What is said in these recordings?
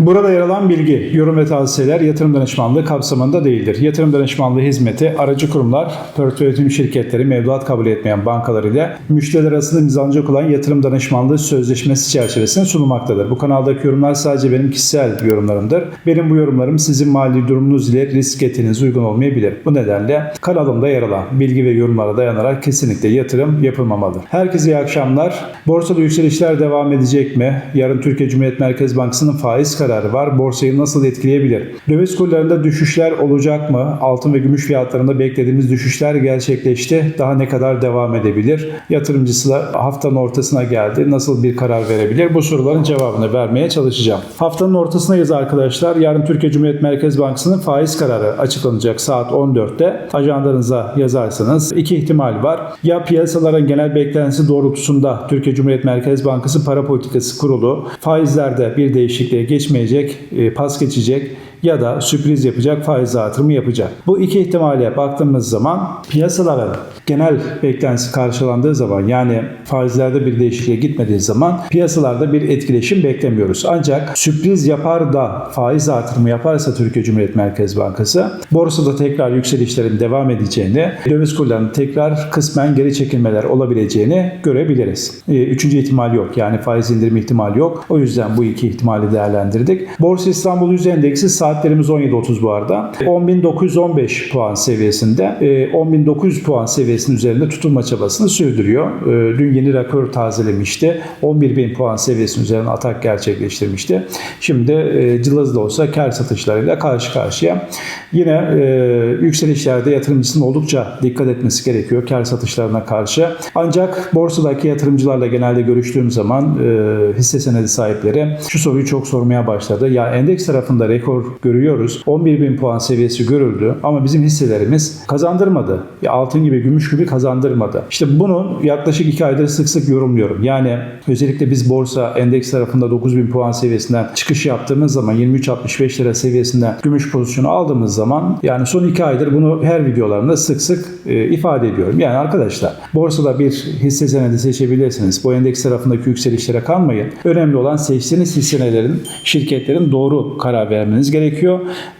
Burada yer alan bilgi, yorum ve tavsiyeler yatırım danışmanlığı kapsamında değildir. Yatırım danışmanlığı hizmeti aracı kurumlar, portföy yönetim şirketleri, mevduat kabul etmeyen bankalar ile müşteriler arasında imzalanacak olan yatırım danışmanlığı sözleşmesi çerçevesinde sunulmaktadır. Bu kanaldaki yorumlar sadece benim kişisel yorumlarımdır. Benim bu yorumlarım sizin mali durumunuz ile risk etiniz uygun olmayabilir. Bu nedenle kanalımda yer alan bilgi ve yorumlara dayanarak kesinlikle yatırım yapılmamalıdır. Herkese iyi akşamlar. Borsada yükselişler devam edecek mi? Yarın Türkiye Cumhuriyet Merkez Bankası'nın faiz kararı var. Borsayı nasıl etkileyebilir? Döviz kurlarında düşüşler olacak mı? Altın ve gümüş fiyatlarında beklediğimiz düşüşler gerçekleşti. Daha ne kadar devam edebilir? Yatırımcısı da haftanın ortasına geldi. Nasıl bir karar verebilir? Bu soruların cevabını vermeye çalışacağım. Haftanın ortasındayız arkadaşlar. Yarın Türkiye Cumhuriyet Merkez Bankası'nın faiz kararı açıklanacak saat 14'te. Ajandanıza yazarsanız iki ihtimal var. Ya piyasaların genel beklentisi doğrultusunda Türkiye Cumhuriyet Merkez Bankası Para Politikası Kurulu faizlerde bir değişikliğe geçmeyecek, e, pas geçecek ya da sürpriz yapacak, faiz artırımı yapacak. Bu iki ihtimale baktığımız zaman piyasaların genel beklentisi karşılandığı zaman yani faizlerde bir değişikliğe gitmediği zaman piyasalarda bir etkileşim beklemiyoruz. Ancak sürpriz yapar da faiz artırımı yaparsa Türkiye Cumhuriyet Merkez Bankası borsada tekrar yükselişlerin devam edeceğini, döviz kurlarının tekrar kısmen geri çekilmeler olabileceğini görebiliriz. Ee, Üçüncü ihtimal yok. Yani faiz indirimi ihtimali yok. O yüzden bu iki ihtimali değerlendirdik. Borsa İstanbul Yüz Endeksi saatlerimiz 17.30 bu arada. 10.915 puan seviyesinde. e, 10.900 puan seviyesinin üzerinde tutunma çabasını sürdürüyor. E, Dün yeni rekor tazelemişti. 11.000 puan seviyesinin üzerine atak gerçekleştirmişti. Şimdi e, cılız da olsa kar satışlarıyla karşı karşıya. Yine e, yükselişlerde yatırımcısının oldukça dikkat etmesi gerekiyor kar satışlarına karşı. Ancak borsadaki yatırımcılarla genelde görüştüğüm zaman e, hisse senedi sahipleri şu soruyu çok sormaya başladı. Ya endeks tarafında rekor görüyoruz. 11 bin puan seviyesi görüldü ama bizim hisselerimiz kazandırmadı. Ya altın gibi, gümüş gibi kazandırmadı. İşte bunu yaklaşık 2 aydır sık sık yorumluyorum. Yani özellikle biz borsa endeks tarafında 9 bin puan seviyesinden çıkış yaptığımız zaman 23.65 lira seviyesinden gümüş pozisyonu aldığımız zaman yani son 2 aydır bunu her videolarımda sık sık e, ifade ediyorum. Yani arkadaşlar borsada bir hisse senedi seçebilirsiniz. Bu endeks tarafındaki yükselişlere kalmayın. Önemli olan seçtiğiniz hissenelerin, şirketlerin doğru karar vermeniz gerekiyor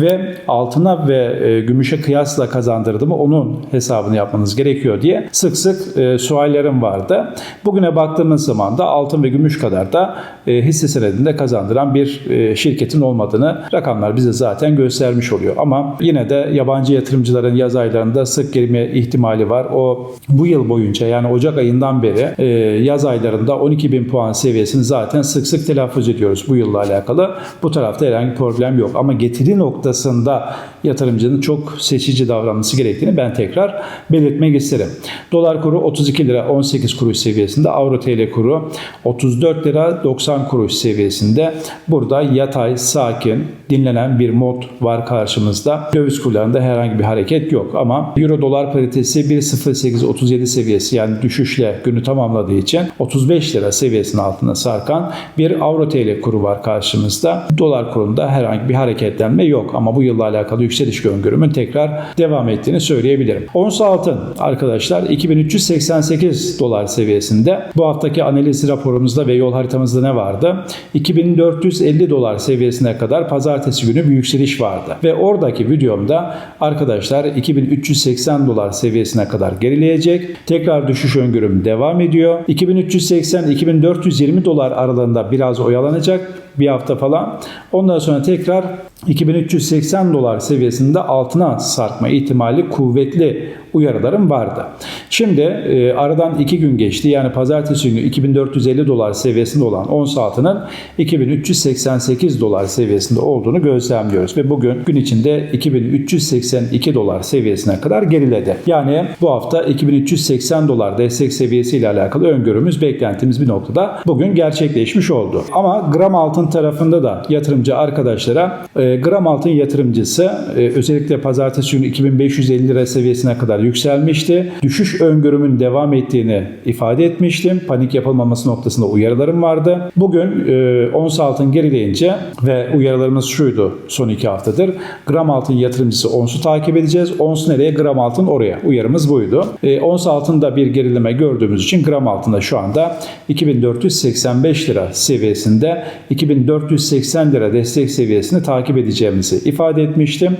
ve altına ve e, gümüşe kıyasla kazandırdı mı onun hesabını yapmanız gerekiyor diye sık sık e, suallerim vardı. Bugüne baktığımız zaman da altın ve gümüş kadar da e, hisse senedinde kazandıran bir e, şirketin olmadığını rakamlar bize zaten göstermiş oluyor. Ama yine de yabancı yatırımcıların yaz aylarında sık girme ihtimali var. O bu yıl boyunca yani Ocak ayından beri e, yaz aylarında 12 bin puan seviyesini zaten sık sık telaffuz ediyoruz bu yılla alakalı. Bu tarafta herhangi problem yok. Ama getiri noktasında yatırımcının çok seçici davranması gerektiğini ben tekrar belirtmek isterim. Dolar kuru 32 lira 18 kuruş seviyesinde. Avro TL kuru 34 lira 90 kuruş seviyesinde. Burada yatay, sakin, dinlenen bir mod var karşımızda. Döviz kurlarında herhangi bir hareket yok ama Euro dolar paritesi 1.0837 seviyesi yani düşüşle günü tamamladığı için 35 lira seviyesinin altına sarkan bir Avro TL kuru var karşımızda. Dolar kurunda herhangi bir hareketlenme yok ama bu yılla alakalı yükseliş öngörümün tekrar devam ettiğini söyleyebilirim. Ons altın arkadaşlar 2388 dolar seviyesinde. Bu haftaki analiz raporumuzda ve yol haritamızda ne vardı? 2450 dolar seviyesine kadar pazartesi günü bir yükseliş vardı. Ve oradaki videomda arkadaşlar 2380 dolar seviyesine kadar gerileyecek. Tekrar düşüş öngörüm devam ediyor. 2380-2420 dolar aralığında biraz oyalanacak bir hafta falan. Ondan sonra tekrar 2380 dolar seviyesinde altına sarkma ihtimali kuvvetli uyarılarım vardı. Şimdi e, aradan 2 gün geçti. Yani pazartesi günü 2450 dolar seviyesinde olan ons altının 2388 dolar seviyesinde olduğunu gözlemliyoruz. Ve bugün gün içinde 2382 dolar seviyesine kadar geriledi. Yani bu hafta 2380 dolar destek seviyesiyle alakalı öngörümüz, beklentimiz bir noktada bugün gerçekleşmiş oldu. Ama gram altın tarafında da yatırımcı arkadaşlara e, gram altın yatırımcısı e, özellikle pazartesi günü 2550 lira seviyesine kadar yükselmişti. Düşüş öngörümün devam ettiğini ifade etmiştim. Panik yapılmaması noktasında uyarılarım vardı. Bugün e, ons altın gerileyince ve uyarılarımız şuydu son iki haftadır. Gram altın yatırımcısı onsu takip edeceğiz. Ons nereye? Gram altın oraya. Uyarımız buydu. E, ons altında bir gerileme gördüğümüz için gram altında şu anda 2485 lira seviyesinde 2480 lira destek seviyesini takip edeceğimizi ifade etmiştim.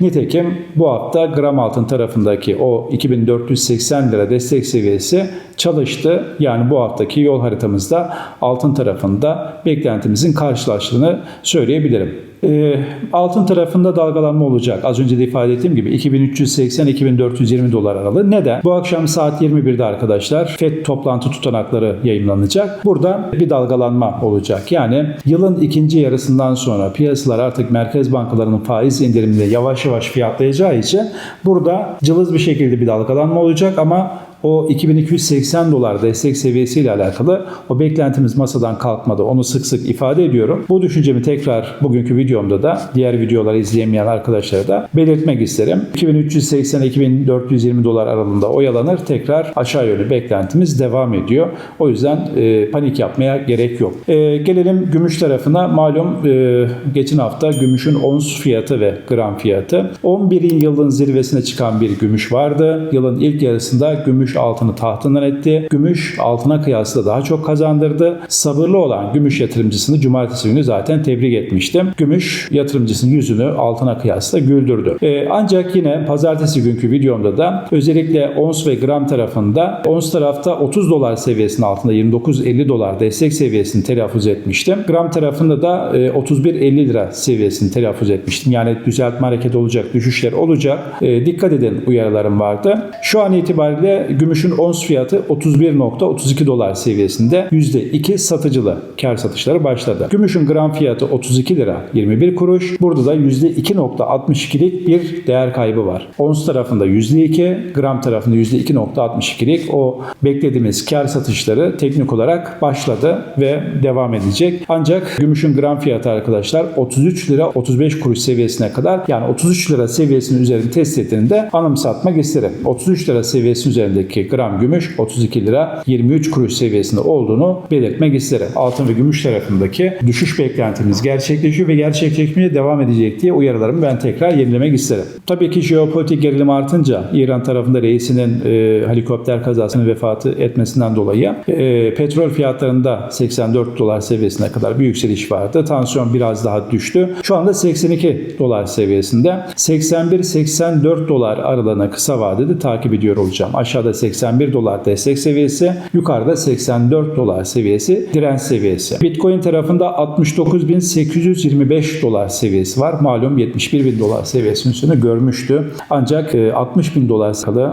Nitekim bu hafta gram altın tarafındaki o 2480 lira destek seviyesi çalıştı. Yani bu haftaki yol haritamızda altın tarafında beklentimizin karşılaştığını söyleyebilirim. E, altın tarafında dalgalanma olacak. Az önce de ifade ettiğim gibi 2380-2420 dolar aralığı. Neden? Bu akşam saat 21'de arkadaşlar FED toplantı tutanakları yayınlanacak. Burada bir dalgalanma olacak. Yani yılın ikinci yarısından sonra piyasalar artık merkez bankalarının faiz indiriminde yavaş yavaş fiyatlayacağı için burada cılız bir şekilde bir dalgalanma olacak ama o 2280 dolar destek seviyesiyle alakalı o beklentimiz masadan kalkmadı. Onu sık sık ifade ediyorum. Bu düşüncemi tekrar bugünkü videomda da diğer videoları izleyemeyen arkadaşlara da belirtmek isterim. 2380-2420 dolar aralığında oyalanır. Tekrar aşağı yönlü beklentimiz devam ediyor. O yüzden e, panik yapmaya gerek yok. E, gelelim gümüş tarafına. Malum e, geçen hafta gümüşün ons fiyatı ve gram fiyatı 11. yılın zirvesine çıkan bir gümüş vardı. Yılın ilk yarısında gümüş altını tahtından etti. Gümüş altına kıyasla daha çok kazandırdı. Sabırlı olan gümüş yatırımcısını cumartesi günü zaten tebrik etmiştim. Gümüş yatırımcısının yüzünü altına kıyasla güldürdü. Ee, ancak yine pazartesi günkü videomda da özellikle ons ve gram tarafında ons tarafta 30 dolar seviyesinin altında 29.50 dolar destek seviyesini telaffuz etmiştim. Gram tarafında da e, 31.50 lira seviyesini telaffuz etmiştim. Yani düzeltme hareketi olacak, düşüşler olacak. E, dikkat edin uyarılarım vardı. Şu an itibariyle gümüşün ons fiyatı 31.32 dolar seviyesinde %2 satıcılı kar satışları başladı. Gümüşün gram fiyatı 32 lira 21 kuruş. Burada da %2.62'lik bir değer kaybı var. Ons tarafında %2, gram tarafında %2.62'lik o beklediğimiz kar satışları teknik olarak başladı ve devam edecek. Ancak gümüşün gram fiyatı arkadaşlar 33 lira 35 kuruş seviyesine kadar yani 33 lira seviyesinin üzerinde test ettiğinde anımsatmak isterim. 33 lira seviyesinin üzerindeki gram gümüş 32 lira 23 kuruş seviyesinde olduğunu belirtmek isterim. Altın ve gümüş tarafındaki düşüş beklentimiz gerçekleşiyor ve gerçekleşmeye devam edecek diye uyarılarımı ben tekrar yenilemek isterim. Tabii ki jeopolitik gerilim artınca İran tarafında reisinin e, helikopter kazasının vefatı etmesinden dolayı e, petrol fiyatlarında 84 dolar seviyesine kadar bir yükseliş vardı. Tansiyon biraz daha düştü. Şu anda 82 dolar seviyesinde. 81-84 dolar aralığına kısa vadede takip ediyor olacağım. Aşağıda 81 dolar destek seviyesi, yukarıda 84 dolar seviyesi direnç seviyesi. Bitcoin tarafında 69.825 dolar seviyesi var. Malum 71.000 dolar seviyesinin üstünü görmüştü. Ancak 60.000 dolar kalı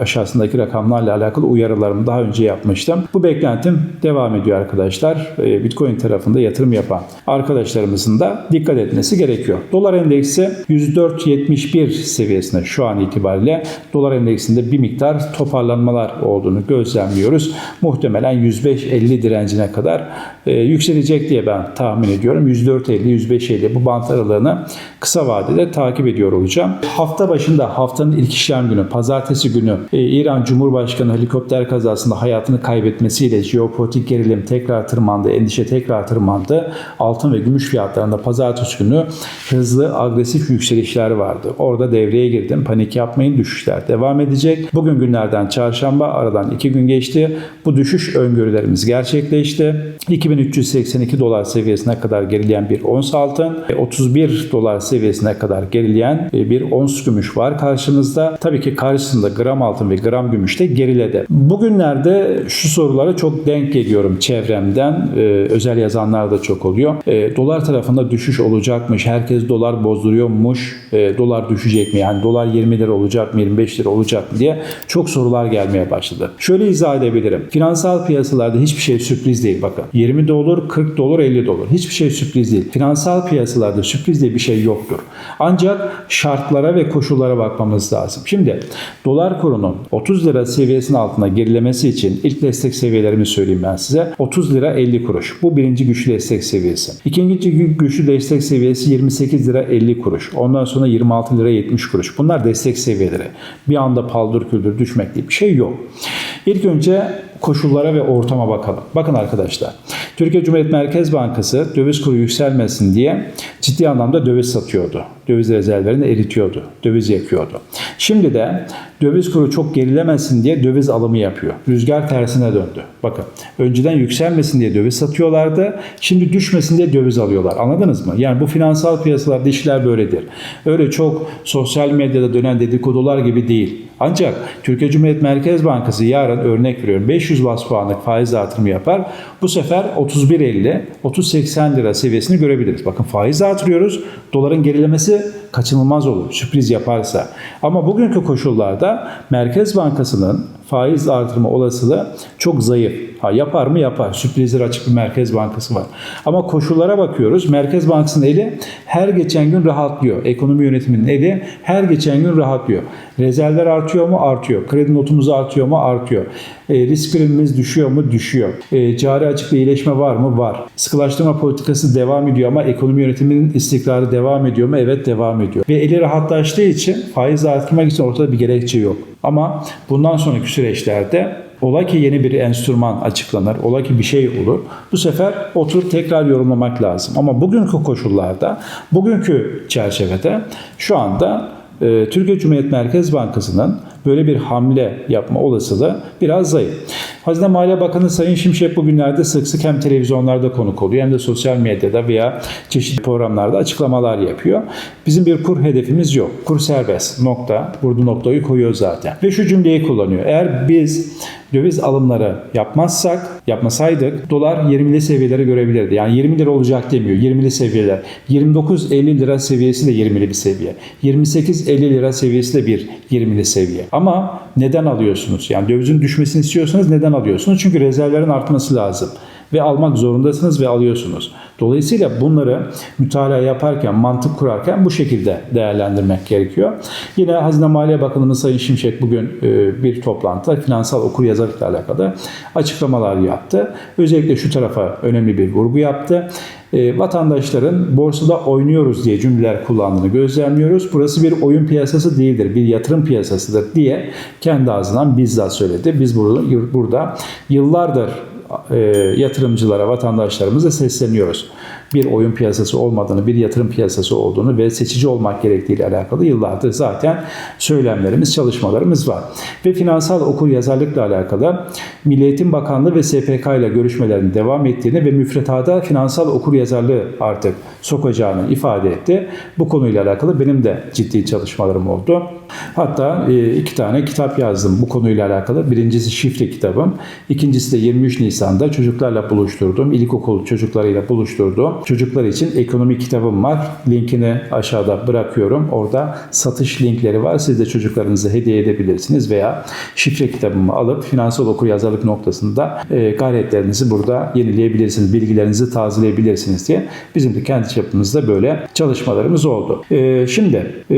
aşağısındaki rakamlarla alakalı uyarılarımı daha önce yapmıştım. Bu beklentim devam ediyor arkadaşlar. Bitcoin tarafında yatırım yapan arkadaşlarımızın da dikkat etmesi gerekiyor. Dolar endeksi 104.71 seviyesinde şu an itibariyle dolar endeksinde bir miktar toparlanmalar olduğunu gözlemliyoruz. Muhtemelen 105.50 direncine kadar e, yükselecek diye ben tahmin ediyorum. 104.50-105.50 bu bant aralığını kısa vadede takip ediyor olacağım. Hafta başında haftanın ilk işlem günü pazartesi günü e, İran Cumhurbaşkanı helikopter kazasında hayatını kaybetmesiyle jeopolitik gerilim tekrar tırmandı, endişe tekrar tırmandı. Altın ve gümüş fiyatlarında pazartesi günü hızlı agresif yükselişler vardı. Orada devreye girdim. Panik yapmayın düşüşler devam edecek. Bugün günlerden çarşamba aradan 2 gün geçti. Bu düşüş öngörülerimiz gerçekleşti. 2382 dolar seviyesine kadar gerileyen bir ons altın, 31 dolar seviyesine kadar gerileyen bir ons gümüş var karşımızda. Tabii ki karşısında gram altın ve gram gümüş de geriledi. Bugünlerde şu sorulara çok denk geliyorum çevremden. Ee, özel yazanlar da çok oluyor. Dolar tarafında düşüş olacakmış. Herkes dolar bozduruyormuş. Dolar düşecek mi? Yani dolar 20 lira olacak mı? 25 lira olacak mı diye çok sorular dolar gelmeye başladı. Şöyle izah edebilirim. Finansal piyasalarda hiçbir şey sürpriz değil bakın. 20 de olur, 40 da olur, 50 de olur. Hiçbir şey sürpriz değil. Finansal piyasalarda sürpriz diye bir şey yoktur. Ancak şartlara ve koşullara bakmamız lazım. Şimdi dolar kurunun 30 lira seviyesinin altına gerilemesi için ilk destek seviyelerimi söyleyeyim ben size. 30 lira 50 kuruş. Bu birinci güçlü destek seviyesi. İkinci gü- güçlü destek seviyesi 28 lira 50 kuruş. Ondan sonra 26 lira 70 kuruş. Bunlar destek seviyeleri. Bir anda paldır küldür düşmek diye bir şey yok. İlk önce koşullara ve ortama bakalım. Bakın arkadaşlar. Türkiye Cumhuriyet Merkez Bankası döviz kuru yükselmesin diye ciddi anlamda döviz satıyordu. Döviz rezervlerini eritiyordu. Döviz yakıyordu. Şimdi de döviz kuru çok gerilemesin diye döviz alımı yapıyor. Rüzgar tersine döndü. Bakın önceden yükselmesin diye döviz satıyorlardı. Şimdi düşmesin diye döviz alıyorlar. Anladınız mı? Yani bu finansal piyasalarda işler böyledir. Öyle çok sosyal medyada dönen dedikodular gibi değil. Ancak Türkiye Cumhuriyet Merkez Bankası yarın örnek veriyorum 500 bas puanlık faiz artırımı yapar. Bu sefer 31.50, 30.80 lira seviyesini görebiliriz. Bakın faiz artırıyoruz. Doların gerilemesi kaçınılmaz olur sürpriz yaparsa. Ama bugünkü koşullarda Merkez Bankası'nın faiz artırma olasılığı çok zayıf. Ha yapar mı yapar. Sürprizler açık bir Merkez Bankası var. Ama koşullara bakıyoruz. Merkez Bankası'nın eli her geçen gün rahatlıyor. Ekonomi yönetiminin eli her geçen gün rahatlıyor. Rezervler artıyor mu? Artıyor. Kredi notumuz artıyor mu? Artıyor. E, risk primimiz düşüyor mu? Düşüyor. E, cari açıkta iyileşme var mı? Var. Sıkılaştırma politikası devam ediyor ama ekonomi yönetiminin istikrarı devam ediyor mu? Evet devam ediyor. Ve eli rahatlaştığı için faiz artırmak için ortada bir gerekçe yok. Ama bundan sonraki süreçlerde Ola ki yeni bir enstrüman açıklanır, ola ki bir şey olur. Bu sefer oturup tekrar yorumlamak lazım. Ama bugünkü koşullarda, bugünkü çerçevede şu anda e, Türkiye Cumhuriyet Merkez Bankası'nın böyle bir hamle yapma olasılığı biraz zayıf. Hazine Maliye Bakanı Sayın Şimşek bugünlerde sık sık hem televizyonlarda konuk oluyor hem de sosyal medyada veya çeşitli programlarda açıklamalar yapıyor. Bizim bir kur hedefimiz yok. Kur serbest. Nokta. Burada noktayı koyuyor zaten. Ve şu cümleyi kullanıyor. Eğer biz döviz alımları yapmazsak, yapmasaydık dolar 20'li seviyeleri görebilirdi. Yani 20 lira olacak demiyor. 20'li seviyeler. 29-50 lira seviyesi de 20'li bir seviye. 28-50 lira seviyesi de bir 20'li seviye. Ama neden alıyorsunuz? Yani dövizin düşmesini istiyorsanız neden alıyorsunuz? Çünkü rezervlerin artması lazım ve almak zorundasınız ve alıyorsunuz. Dolayısıyla bunları mütalaa yaparken, mantık kurarken bu şekilde değerlendirmek gerekiyor. Yine Hazine Maliye Bakanımız Sayın Şimşek bugün e, bir toplantıda finansal okur yazarlıkla alakalı açıklamalar yaptı. Özellikle şu tarafa önemli bir vurgu yaptı. E, vatandaşların borsada oynuyoruz diye cümleler kullandığını gözlemliyoruz. Burası bir oyun piyasası değildir, bir yatırım piyasasıdır diye kendi ağzından bizzat söyledi. Biz burada, burada yıllardır e, yatırımcılara, vatandaşlarımıza sesleniyoruz. Bir oyun piyasası olmadığını, bir yatırım piyasası olduğunu ve seçici olmak gerektiğiyle alakalı yıllardır zaten söylemlerimiz, çalışmalarımız var. Ve finansal okur yazarlıkla alakalı Milli Eğitim Bakanlığı ve SPK ile görüşmelerin devam ettiğini ve müfredata finansal okur yazarlığı artık sokacağını ifade etti. Bu konuyla alakalı benim de ciddi çalışmalarım oldu. Hatta e, iki tane kitap yazdım bu konuyla alakalı. Birincisi şifre kitabım. İkincisi de 23 Nisan'da çocuklarla buluşturduğum, ilkokul çocuklarıyla buluşturduğum çocuklar için ekonomi kitabım var. Linkini aşağıda bırakıyorum. Orada satış linkleri var. Siz de çocuklarınıza hediye edebilirsiniz veya şifre kitabımı alıp finansal okuryazarlık noktasında e, gayretlerinizi burada yenileyebilirsiniz. Bilgilerinizi tazeleyebilirsiniz diye bizim de kendi çapımızda böyle çalışmalarımız oldu. E, şimdi e,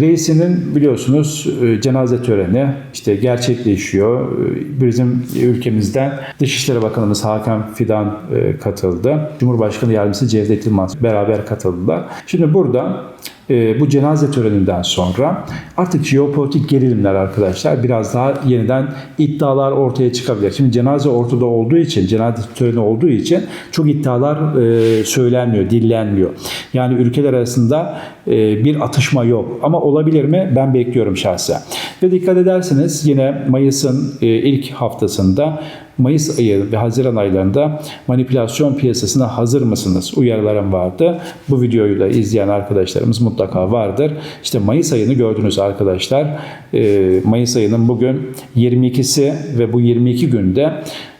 reisinin biliyorsunuz e, cenaze töreni işte gerçekleşiyor. E, Bizim ülkemizden Dışişleri Bakanımız Hakan Fidan e, katıldı. Cumhurbaşkanı Yardımcısı Cevdet Yılmaz beraber katıldılar. Şimdi burada e, bu cenaze töreninden sonra artık jeopolitik gerilimler arkadaşlar biraz daha yeniden iddialar ortaya çıkabilir. Şimdi cenaze ortada olduğu için, cenaze töreni olduğu için çok iddialar e, söylenmiyor, dillenmiyor. Yani ülkeler arasında e, bir atışma yok. Ama olabilir mi? Ben bekliyorum şahsen. Ve dikkat ederseniz yine Mayıs'ın e, ilk haftasında Mayıs ayı ve Haziran aylarında manipülasyon piyasasına hazır mısınız uyarılarım vardı. Bu videoyu da izleyen arkadaşlarımız mutlaka vardır. İşte Mayıs ayını gördünüz arkadaşlar. Ee, Mayıs ayının bugün 22'si ve bu 22 günde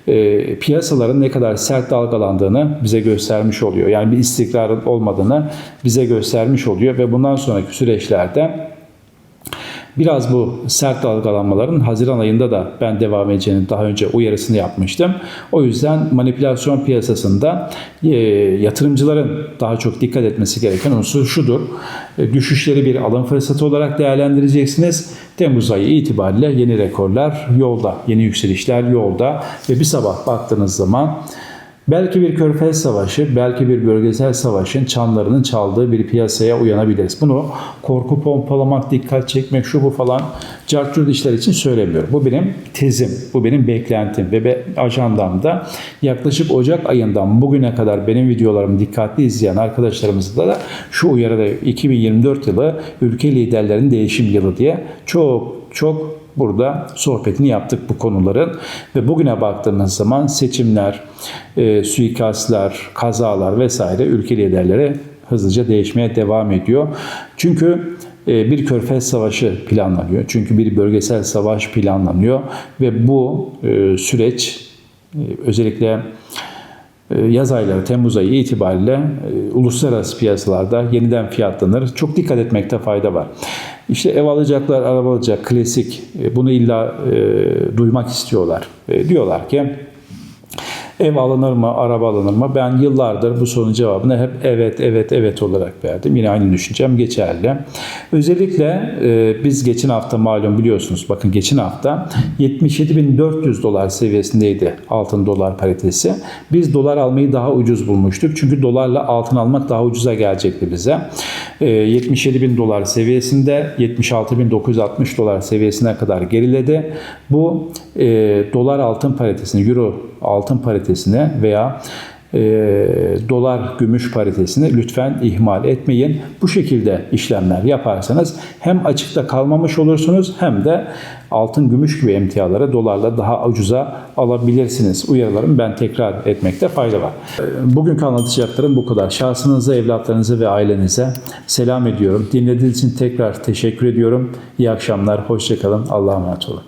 e, piyasaların ne kadar sert dalgalandığını bize göstermiş oluyor. Yani bir istikrarın olmadığını bize göstermiş oluyor ve bundan sonraki süreçlerde Biraz bu sert dalgalanmaların Haziran ayında da ben devam edeceğini daha önce uyarısını yapmıştım. O yüzden manipülasyon piyasasında e, yatırımcıların daha çok dikkat etmesi gereken unsur şudur. E, düşüşleri bir alım fırsatı olarak değerlendireceksiniz. Temmuz ayı itibariyle yeni rekorlar yolda, yeni yükselişler yolda ve bir sabah baktığınız zaman Belki bir körfez savaşı, belki bir bölgesel savaşın çanlarının çaldığı bir piyasaya uyanabiliriz. Bunu korku pompalamak, dikkat çekmek, şu bu falan cartcurt işler için söylemiyorum. Bu benim tezim, bu benim beklentim ve be- ajandamda yaklaşık Ocak ayından bugüne kadar benim videolarımı dikkatli izleyen arkadaşlarımızda da şu uyarıda 2024 yılı ülke liderlerinin değişim yılı diye çok çok burada sohbetini yaptık bu konuların ve bugüne baktığımız zaman seçimler, e, suikastlar, kazalar vesaire ülke liderleri hızlıca değişmeye devam ediyor. Çünkü e, bir körfez savaşı planlanıyor. Çünkü bir bölgesel savaş planlanıyor ve bu e, süreç e, özellikle yaz ayları, Temmuz ayı itibariyle uluslararası piyasalarda yeniden fiyatlanır. Çok dikkat etmekte fayda var. İşte ev alacaklar, araba alacak, klasik. E, Bunu illa e, duymak istiyorlar. E, diyorlar ki Ev alınır mı, araba alınır mı? Ben yıllardır bu sorunun cevabını hep evet, evet, evet olarak verdim. Yine aynı düşüncem geçerli. Özellikle e, biz geçen hafta malum biliyorsunuz, bakın geçen hafta 77.400 dolar seviyesindeydi altın dolar paritesi. Biz dolar almayı daha ucuz bulmuştuk. Çünkü dolarla altın almak daha ucuza gelecekti bize. E, 77.000 dolar seviyesinde 76.960 dolar seviyesine kadar geriledi. Bu e, dolar altın paritesini, euro altın paritesine veya e, dolar gümüş paritesini lütfen ihmal etmeyin. Bu şekilde işlemler yaparsanız hem açıkta kalmamış olursunuz hem de altın gümüş gibi emtiaları dolarla daha ucuza alabilirsiniz. Uyarılarım ben tekrar etmekte fayda var. Bugünkü anlatacaklarım bu kadar. Şahsınıza, evlatlarınıza ve ailenize selam ediyorum. Dinlediğiniz için tekrar teşekkür ediyorum. İyi akşamlar, hoşçakalın. Allah'a emanet olun.